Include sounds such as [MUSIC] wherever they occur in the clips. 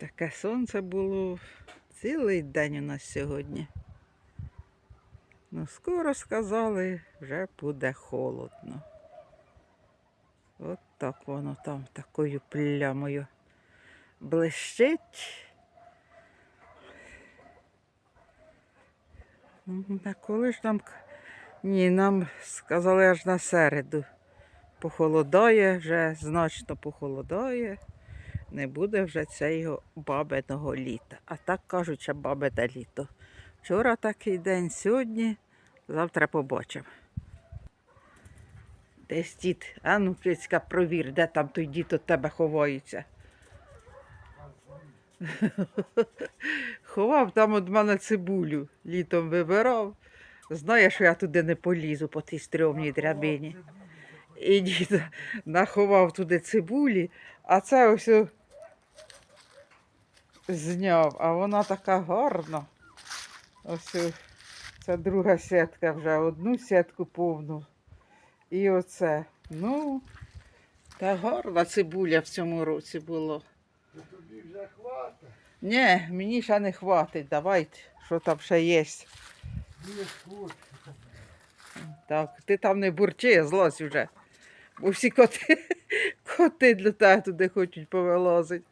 Таке сонце було цілий день у нас сьогодні. Ну, скоро сказали, вже буде холодно. От так воно там такою плямою блищить. А коли ж нам. Ні, нам сказали аж на середу. Похолодає вже, значно похолодає. Не буде вже цього бабиного літа. А так кажуть, що бабине літо. Вчора такий день, сьогодні, завтра побачимо. Десь дід, а ну, Кицька, провір, де там той дід від тебе ховається. [LAUGHS] Ховав там від мене цибулю, літом вибирав. Знає, що я туди не полізу по тій стрьомній драбині. І дід наховав туди цибулі, а це ось зняв, а вона така гарна. Ось це друга сітка вже, одну сітку повну. І оце. Ну, та гарна цибуля в цьому році було. Тобі вже хватить. Ні, мені ще не хватить, давайте, що там ще є. Так, ти там не бурчи, злазь вже. Бо всі коти, [LAUGHS] коти для тебе туди хочуть повилазити.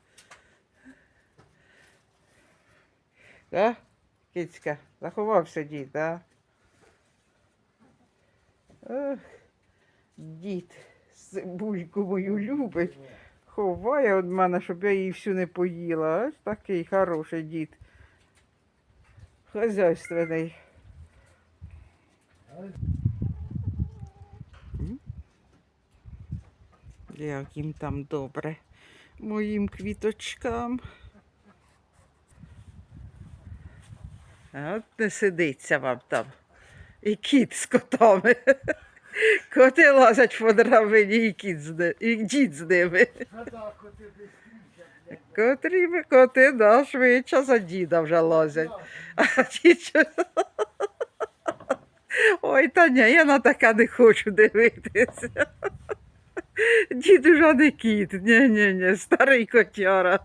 Так? Кицька, заховався дід, так? Ох, дід, цибульку мою любить. Ховає від мене, щоб я її всю не поїла. Ось такий хороший дід. Хазяйственний. Як їм там добре. Моїм квіточкам. От не сидиться вам там. І кіт з котами. Коти лазять по драбині, і кіт з ними, і дід з ними. Котрі ми коти, да, швидше за діда вже лазять. А що? Ой, та ні, я на таке не хочу дивитися. Дід уже не кіт, ні, ні, ні, старий котяра.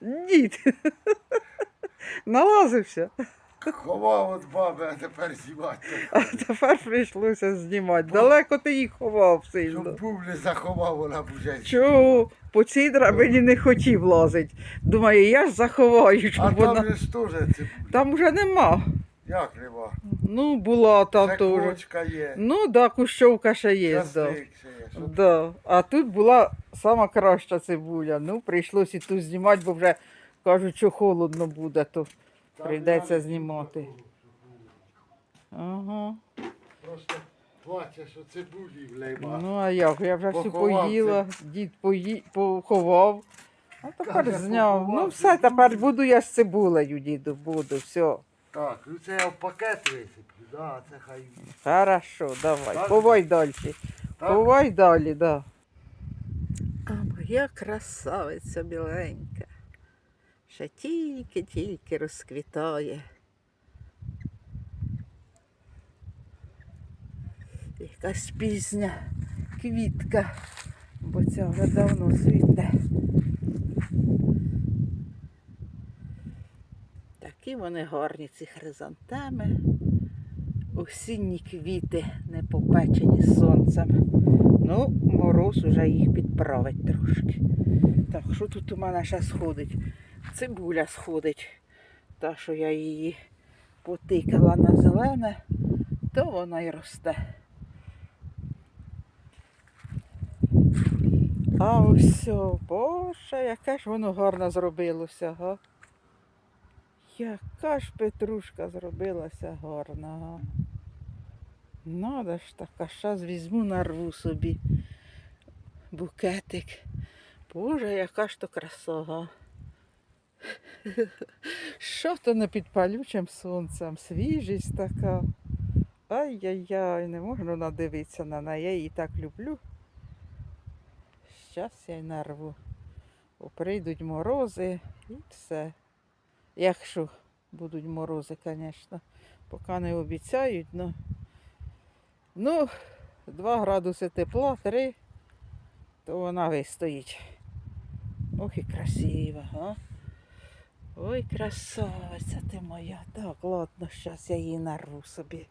Дід. Налазився, Ховав від баби, а тепер знімати. а тепер прийшлося знімати. Далеко ти їх ховав сильно. Щоб був не заховав, вона б вже. Чого? По цій драбині не хотів лазить. Думаю, я ж заховаю, щоб А вона. там же ж теж цибуля. Там вже нема. Як нема? Ну, була там Ще теж. кочка є. Ну, да, кущовка ще є. Да. Частик ще є. Що Да. А тут була сама краща цибуля. Ну, прийшлось і ту знімати, бо вже кажуть, що холодно буде, то прийдеться знімати. Ага. Просто плаче, що цибулі влейма. Ну, а як? Я вже всю Поховав поїла, дід пої... поховав. А тепер Каже, зняв. поховав Ну, все, цибулю. тепер буду я з цибулею, діду, буду, все. Так, ну це я в пакет висиплю. Да, це хай. Хорошо, давай. Так? Ховай далі. Так? Ховай далі, да. А моя красавиця біленька. Ще тільки-тільки розквітає. Якась пізня квітка, бо ця вже давно світе. Такі вони гарні, ці хризантеми осінні квіти, не попечені сонцем. Ну, мороз уже їх підправить трошки. Так, що тут у мене ще сходить? Цибуля сходить. Та, що я її потикала на зелене, то вона й росте. А ось, боже, яке ж воно гарно зробилося, га? Яка ж петрушка зробилася гарна, га? Надо ж така, щас візьму нарву собі букетик. Боже, яка ж то краса? Що то не під палючим сонцем? Свіжість така. Ай-яй-яй, не можна надивитися на неї. Я її так люблю. Щас я й нарву. Бо прийдуть морози і все. Якщо будуть морози, звісно. Поки не обіцяють, ну. Ну, 2 градуси тепла, 3, то вона вистоїть. Ох і красива, а? Ой, красавиця ти моя. Так, ладно, зараз я її нарву собі.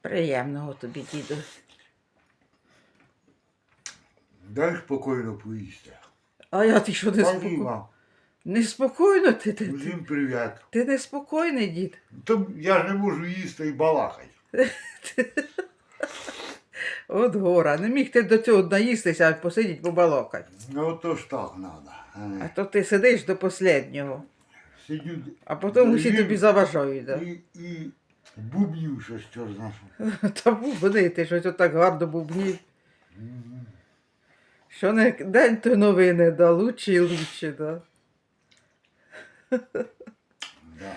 Приємного тобі, діду. Дай спокійно поїсти. А я ти що не спокійно? Неспокійно ти, ти, усім привіт. ти неспокійний, дід. То я ж не можу їсти і балакати. [LAUGHS] От гора, не міг ти до цього наїстися, а посидіть побалакати. Ну то ж так треба. А то ти сидиш до останнього, Сидю а потім усі тобі заважають. Да? і, і бубню щось що ж нашу. [LAUGHS] Та бубни, ти щось отак гарно бубнів. Що не день то новини, да, лучше і лучше, да. [LAUGHS] Да.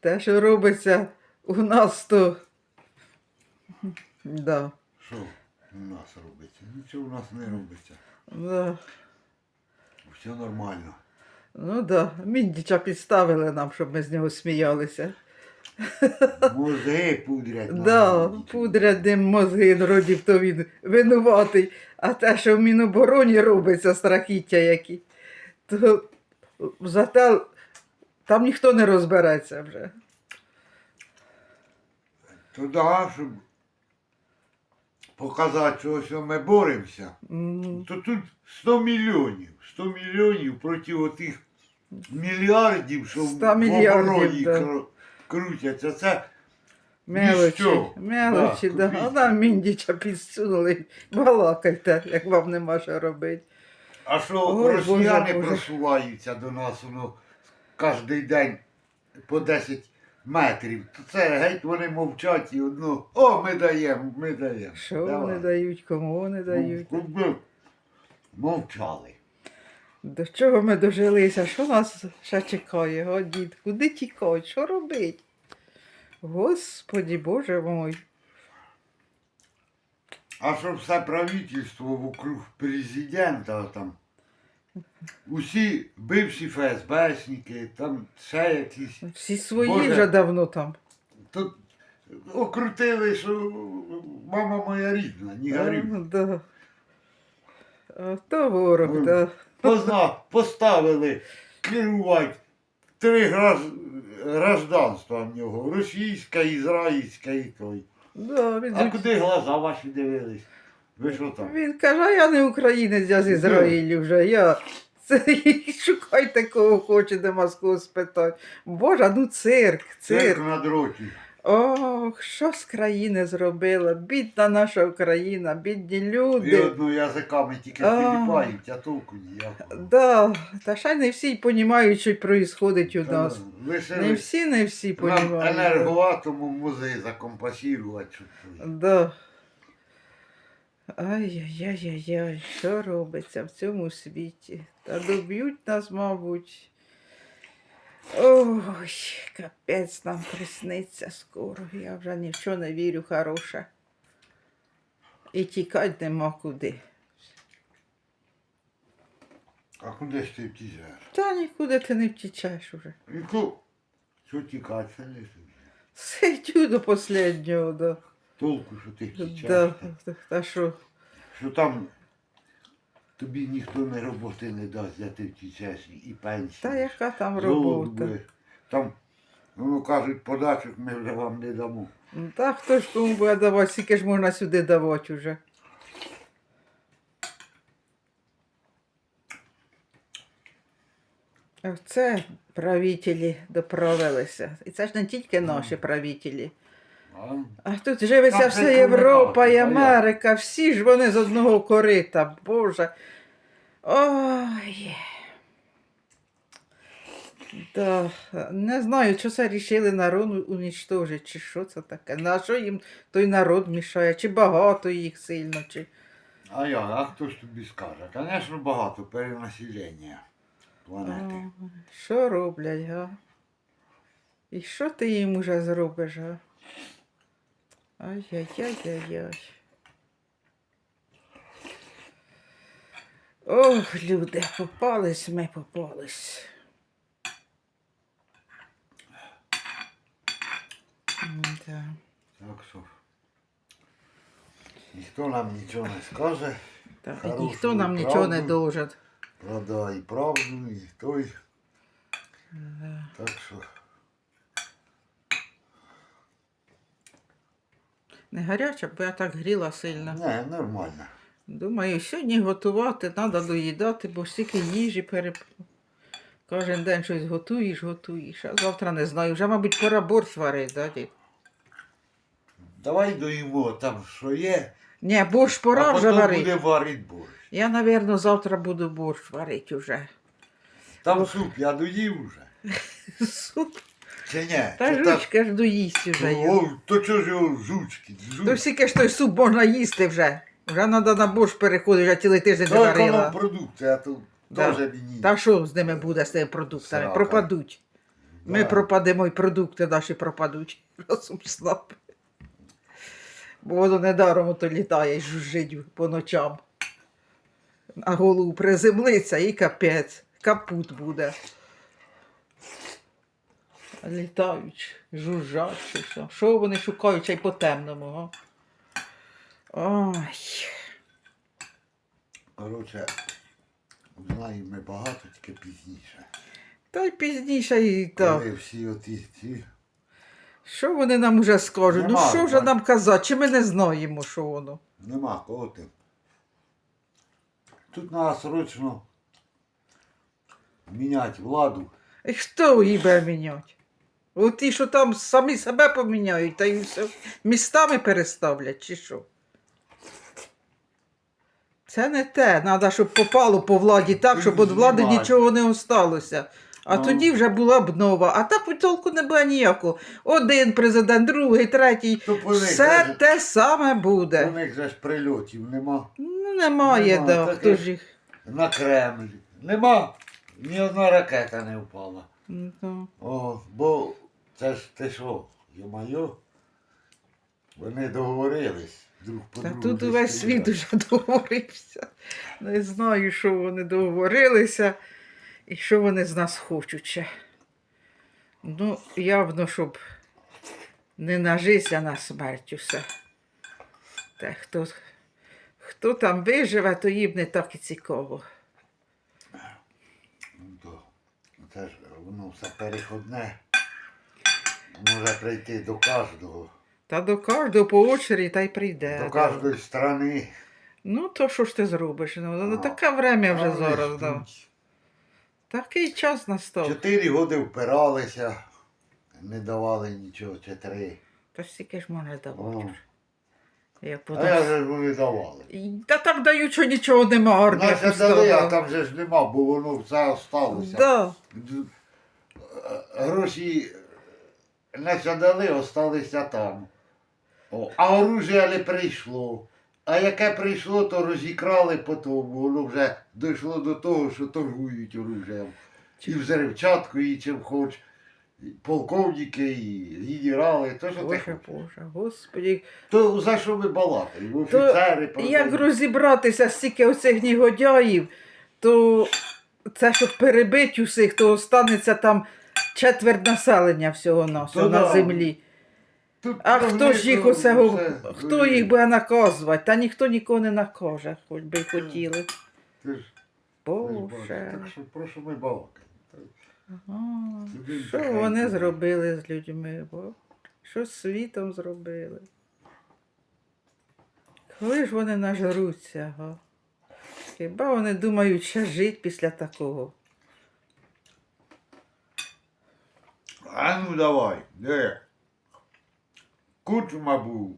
Те, що робиться у нас, то. [LAUGHS] Да, Що у нас робиться? Нічого у нас не робиться. да. Все нормально. Ну да, міндіча підставили нам, щоб ми з нього сміялися. Мозги пудрять. нам. Да, пудрять ним мозги, вроді то він винуватий. А те, що в Мінобороні робиться страхіття які, то зате там ніхто не розбереться вже. То да, щоб показати, що ось ми боремося, то тут 100 мільйонів. 100 мільйонів проти отих мільярдів, що в обороні да. крутяться. Це Мелочі, мелочі, Да, да. А нам міндіча підсунули. Балакайте, як вам нема що робити. А що Ой, росіяни Боже, Боже. просуваються до нас воно кожен день по 10 метрів, то це геть вони мовчать і одно. О, ми даємо, ми даємо. Що Давай. вони дають, кому вони дають. Ну, Мовчали. До чого ми дожилися? Що нас ще чекає, о, дід? Куди тікати? Що робити? Господі Боже мой. А що все правительство вокруг президента там. Усі бивші ФСБшники, там ще якісь. Всі свої Боже. вже давно там. Тут окрутили, що мама моя рідна, не горюй. А, да. А, то ворог, Ой. да. Позна, поставили керувати три граж... гражданства в нього. Російська, ізраїльське і той. да він, А куди глаза ваші дивились? Ви що там? він каже, а я не українець, я з Ізраїлю вже. Я. Це [LAUGHS] шукайте кого хоче, де Москву спитати. Боже, ну цирк, Цирк цирк. на дроті. Ох, що з країни зробила? Бідна наша Україна, бідні І люди. одно язиками тільки тіліпають, а толку ніякого. Да, та ще не всі розуміють, що відбувається у нас. Лише Не всі, не всі нам розуміють. енергоатому музей закомпасірувати. той. Да. Ай-яй-яй-яй, що робиться в цьому світі? Та доб'ють нас, мабуть. Ой, капець нам присниться скоро. Я вже ні в що не вірю хороше. І тікати нема куди. А куди ж ти втічеш? Та нікуди ти не втічеш уже. Що тікати? Сидю до останнього, да. Толку, що ти втічеш. Да, та що? Що там тобі ніхто не роботи не дасть, де ти втічеш і пенсії. Та яка там робота? Там, ну кажуть, подачок ми вже вам не дамо. Ну, Та хто ж кому буде давати, скільки ж можна сюди давати уже. Це правителі доправилися. І це ж не тільки наші правителі. А? Тут живеться вся Європа і? Америка, всі ж вони з одного корита, Боже. Ой. Да. Не знаю, що це рішили народ унічтожити, чи що це таке. На що їм той народ мішає, чи багато їх сильно, чи. А я, а хто ж тобі скаже? Звісно, багато перенаселення планети. Що роблять, га? І що ти їм уже зробиш, га? Ай-яй-яй-яй-яй. Ох, люди, попались ми, попались. М-да. Так що ніхто нам нічого не скаже. Так, Хорошу ніхто нам нічого не правду. должен. Правда, і правду, і той. Так що. Не гаряча, бо я так гріла сильно. Не, нормально. Думаю, сьогодні готувати, треба доїдати, бо стільки їжі переп... Кожен день щось готуєш, готуєш. А завтра не знаю. Вже, мабуть, пора борщ варити, да, дід? Давай доїмо там, що є. Ні, борщ пора а вже потім варити. буде варити борщ. Я, напевно, завтра буду борщ варити вже. Там суп я доїв вже. [LAUGHS] Суп. Чи ні? Та так- жучка ж доїсть вже його. О, то чого ж його жучки? То Жучки. всіки ж той суп можна їсти вже. Вже треба на борщ переходити, вже цілий тиждень не То варила. економ-продукція, то Да. теж мені. Та що з ними буде, з тими продуктами? Срака. Пропадуть. Ми Да. пропадемо і продукти наші пропадуть. [LAUGHS] Разом з. Бо воно недаром то літає і жужжить по ночам. На голову приземлиться і капець. Капут буде. Літають, жужжать, чи що. Що вони шукають, й по темному, га? Ой. Коротше, знаємо ми багато, тільки пізніше. Та й пізніше і так. Коли всі оті ці. Що вони нам вже скажуть? ну що вже нам казати? Чи ми не знаємо, що воно? Нема кого ти. Тут треба срочно міняти владу. І хто її буде міняти? От ті, що там самі себе поміняють, та й все містами переставлять, чи що? Це не те. Треба, щоб попало по владі так, щоб від влади нічого не осталося. А Ну. тоді вже була б нова. А так толку не буде ніякого. Один президент, другий, третій. Них Все даже- те саме У буде. них же ж прильотів нема. Ну, немає, Нема, да. Хто ж їх. На Кремль. Нема. Ні одна ракета не впала. Ну. О, бо це ж ти що, йо-майо? Вони договорились друг по Та другу. тут увесь світ стріляти. уже [LAUGHS] договорився. Не знаю, що вони договорилися і що вони з нас хочуть. ще. Ну, явно, щоб не на а на смерть усе. Та хто, хто там виживе, то їм не так і цікаво. Ну, то, це ж воно все переходне. Може прийти до кожного, Та до кожного по очері та й прийде. до да. кожної сторони. Ну, то що ж ти зробиш? Ну, ну, А, таке время вже А зараз. Да. Такий час настав. Чотири роки впиралися, не давали нічого, чи три. Та стільки ж можна давати. Як А я ж вони давали. Та так дають, що нічого нема, Наче пуста, дали, а там же ж нема, бо воно все осталося. Да. Е, Гроші наче дали, осталися там. О, а оружие не прийшло. А яке прийшло, то розікрали потім. Воно вже дійшло до того, що торгують оружием. І взривчаткою, і чим хоч. І полковники, і генерали, то що Боже, хочеш. Боже, господи. То за що ви балакаєте? То Як розібратися стільки оцих негодяїв, то це щоб перебити усіх, то останеться там четверть населення всього на, То на да. землі. Тут А то хто ж їх то оце, все хто їх буде наказувати? Та ніхто нікого не накаже, хоч би й хотіли. Ти ж- Боже. Так що про що ми балакаємо? Ага. Що нехай вони зробили з людьми? Бо? Що з світом зробили? Коли ж вони нажруться? Га? Хіба вони думають, ще жити після такого? А ну давай, де? Кучма був.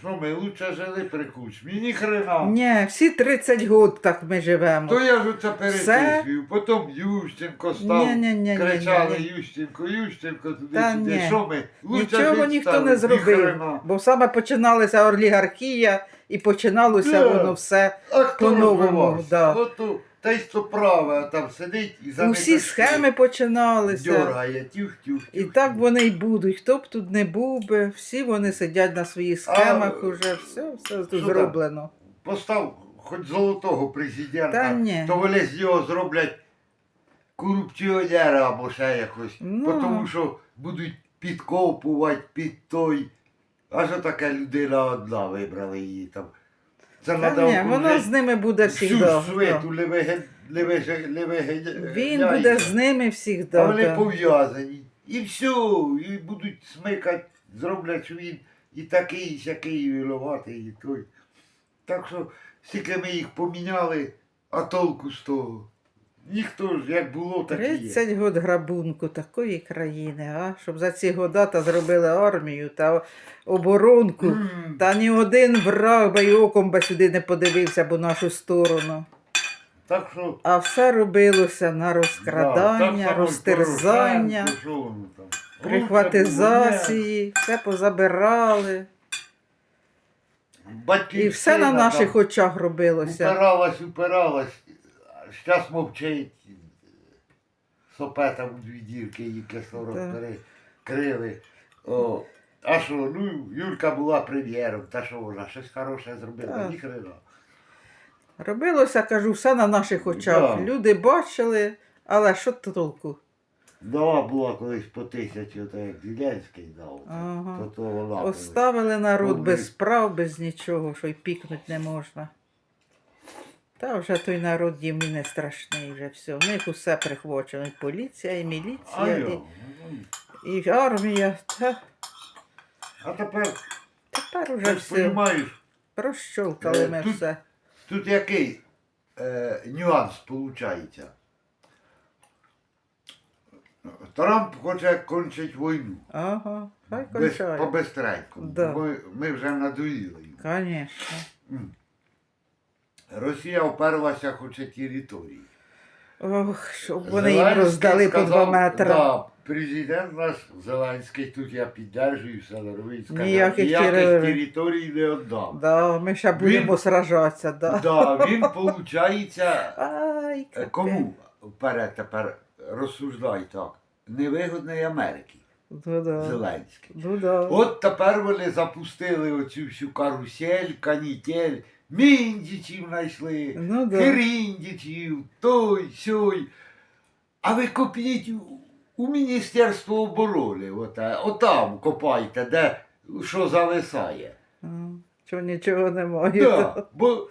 Що ми лучше жили при кучмі? Ні хрена. Ні, всі 30 років так ми живемо. То я ж оце перечислюю. Потім Ющенко став. Ні-ні-ні-ні-ні. Кричали Ющенко, Ющенко туди Та сюди. ні. Що ми? Лучше Нічого жить ніхто стали. не Ні зробив. хрена. Бо саме починалася олігархія і починалося Да. воно все. А хто По-новому, розбивався? да. Ото, та й то праве, там сидить і за Усі схеми починалися. Дьоргає, тюх-тюх. І так вони й будуть. Хто б тут не був би, всі вони сидять на своїх схемах А, уже, все, все тут там? зроблено. постав хоч золотого президента, Та ні. то вони з нього зроблять корупціонера або ще якось. Ну. Тому що будуть підкопувати під той. А що така людина одна вибрали її там. Це Та ні, воно з ними буде всю свиту левеге, левеге, Він буде з ними А завжди. вони пов'язані. І все, і будуть смикати, зроблять, що він і такий, і сякий, і виловатий, і той. Так що, скільки ми їх поміняли, а толку з того. Ніхто ж як було, так і є. 30 год грабунку такої країни, а? Щоб за ці года та зробили армію та оборонку. М, Та ні один враг би й оком би сюди не подивився б у нашу сторону. Так що. А все робилося на розкрадання, розтерзання, прихватизації, все позабирали. І все на наших очах робилося. Упиралась, упиралась. Щас мовчить. Сопета дві дірки, її кислород Так. перекрили. О, а що, ну, Юлька була прем'єром, та що вона, щось хороше зробила, ні хрена. Робилося, кажу, все на наших очах. Да. Люди бачили, але що толку? Дала була колись по тисячі, то як Зеленський дав, Ага. то, то вона. Оставили народ Ну, без справ, без нічого, що й пікнуть не можна. Та вже той народ їм не страшний, вже все. В них усе прихвачено. І поліція, і міліція, і, і армія. Та а тепер, тепер уже ти все. розумієш, Прощовкали Е, ми тут- все. Тут який е, нюанс виходить? Трамп хоче кончити війну. Ага, хай Без, кончає. по-бистренькому. Да. Ми, ми вже надоїли. Звісно. М. Росія вперлася хоче території. Ох, щоб вони їм Зеленський роздали по два сказав, метри. Да, президент наш Зеленський, тут я піддержую все нормально, сказав, Ніяких ніяких тери- територій не віддам. Да, ми ще будемо сражатися, да. Да, він, виходить, [LAUGHS] Ай, капець. Кому вперед тепер розсуждай так? Невигодної Америки Ну да. Зеленський. Ну да. От тепер вони запустили оцю всю карусель, канітель, міндічів знайшли, Ну да. хріндічів, той, сьой. А ви копніть у- Міністерство оборони, оте, отам копайте, де що зависає. Чого нічого немає. Да, бо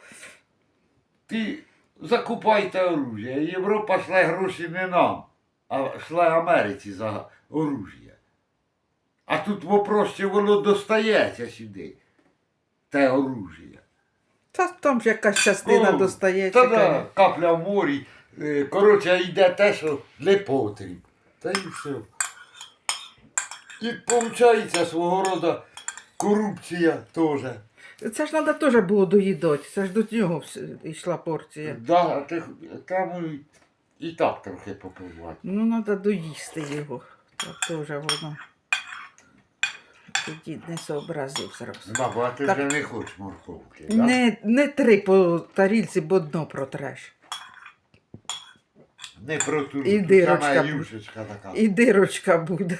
ти закупайте оружие. Європа шле гроші не нам, а шле Америці за оружие. А тут вопрос, чи воно достається сюди, те оружие. Та там ж якась частина О, достається. Та да, конечно. капля в морі. Е, Коротше, йде те, що не потріб. Та і все. І помчається свого роду корупція теж. Це ж треба теж було доїдати. Це ж до нього йшла порція. Да, ти, там і, і так трохи попливати. Ну, треба доїсти його. Так теж воно. Тоді не сообразив зразу. Бабу, а ти Так. вже не хочеш морковки, да? Не, не три по тарілці, бо дно протреш. Не про ту І ту дирочка сама юшечка така. І дирочка буде.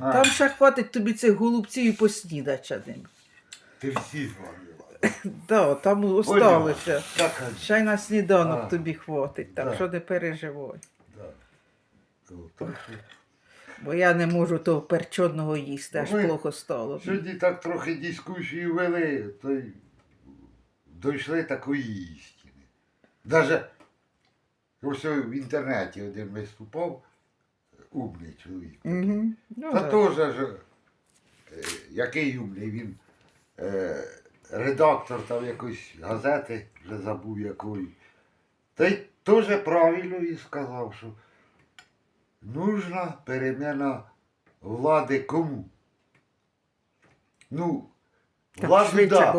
А, Там ще хватить тобі цих голубців і поснідати ще ним. Ти всі звалила. [LAUGHS] Да, там осталося. Так, Ще й на сніданок А. тобі хватить, так Да. що не переживай. да. Бо я не можу того перченого їсти, аж Ви- плохо стало. Сьогодні так трохи дискусії вели, то й дійшли такої істини. Даже ось в інтернеті один виступав, умний чоловік. Угу. Ну, Та да. теж ж, е, який умний він е, редактор там якоїсь газети, вже забув якої. Та й теж правильно він сказав, що нужна переміна влади кому? Ну, Так владу да,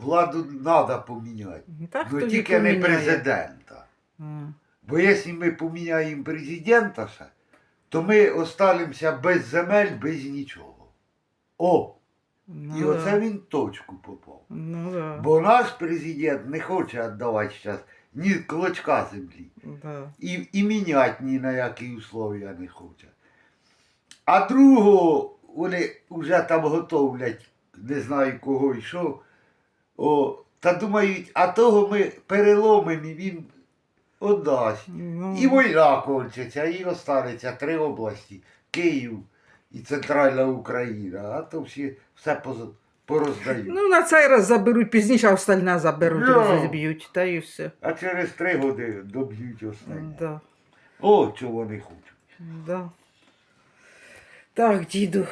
владу треба поміняти. Так, Ну хто тільки не президента. А. Бо якщо ми поміняємо президента, ще, то ми останемося без земель, без нічого. О, Ну, і да. оце він точку попав. Ну, да. Бо наш президент не хоче віддавати зараз ні клочка землі. Да. І, і міняти ні на які условия не хоче. А другого вони вже там готовлять, не знаю кого і що. О, та думають, а того ми переломимо і він віддасть. Ну, І війна кончиться, і останеться три області: Київ і Центральна Україна. А то всі все поз- пороздають. Ну, на цей раз заберуть пізніше, а остальне заберуть, Ну. розіб'ють, та і все. А через три роки доб'ють останнє. Да, О, чого вони хочуть. да. Так, діду,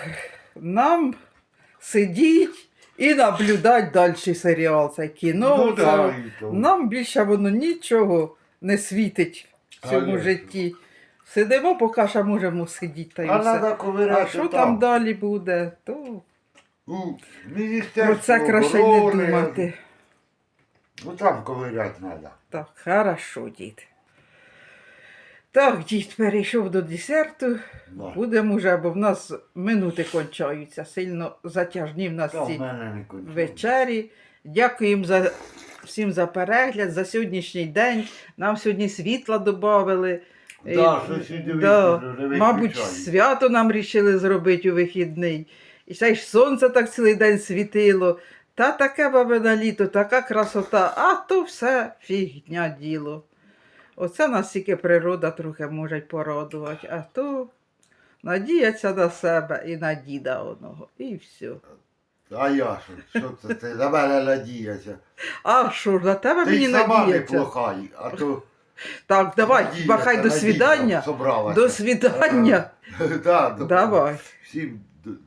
нам сидіть і наблюдати далі серіал, це кіно. Ну, це- да, і то. Нам більше воно нічого не світить в цьому Конечно. житті. Сидимо, поки що можемо сидіти та й А все. треба ковиряти А що там далі буде, то У про Міністерство це краще не оборони. думати. Ну там ковиряти треба. Так, хорошо, дід. Так, дід перейшов до десерту. Да. Будемо вже, бо в нас минути кончаються. Сильно затяжні в нас Та в ці мене не кончилось. вечері. Дякуємо за, всім за перегляд, за сьогоднішній день. Нам сьогодні світла додали. Да, сюди да, виключно, не мабуть, виключають. свято нам рішили зробити у вихідний. І ще й сонце так цілий день світило. Та таке бабине літо, така красота, а то все фігня діло. Оце нас тільки природа трохи може порадувати, а то надіяться на себе і на діда одного. І все. А я що? Що це ти за мене надіяся? А що ж, на тебе Ти мені й сама не плохай, а то Так, давай, надіяся, бахай до надіяся, свідання. собралася. До свідання. [LAUGHS] Да, до- Давай. Всім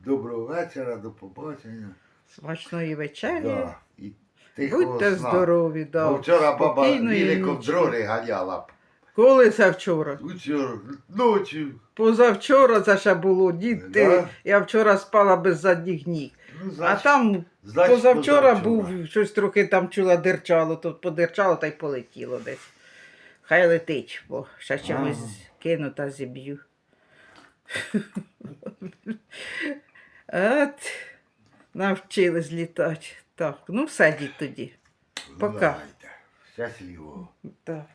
доброго вечора, до побачення. Смачної вечері. Да. І тихого Будьте сна. здорові, да. Бо вчора баба Спокійної ночі. дрони ганяла. Коли це вчора? Вчора, ночі. Позавчора це ще було, дід ти. Да? Я вчора спала без задніх ніг. Ну, А там значить, позавчора позавчора. був щось трохи там чула дирчало, то подирчало та й полетіло десь. Хай летить, бо ще чимось кину та зіб'ю. От, навчились літати. Так, ну все, дід тоді. Пока. Щасливо. Так.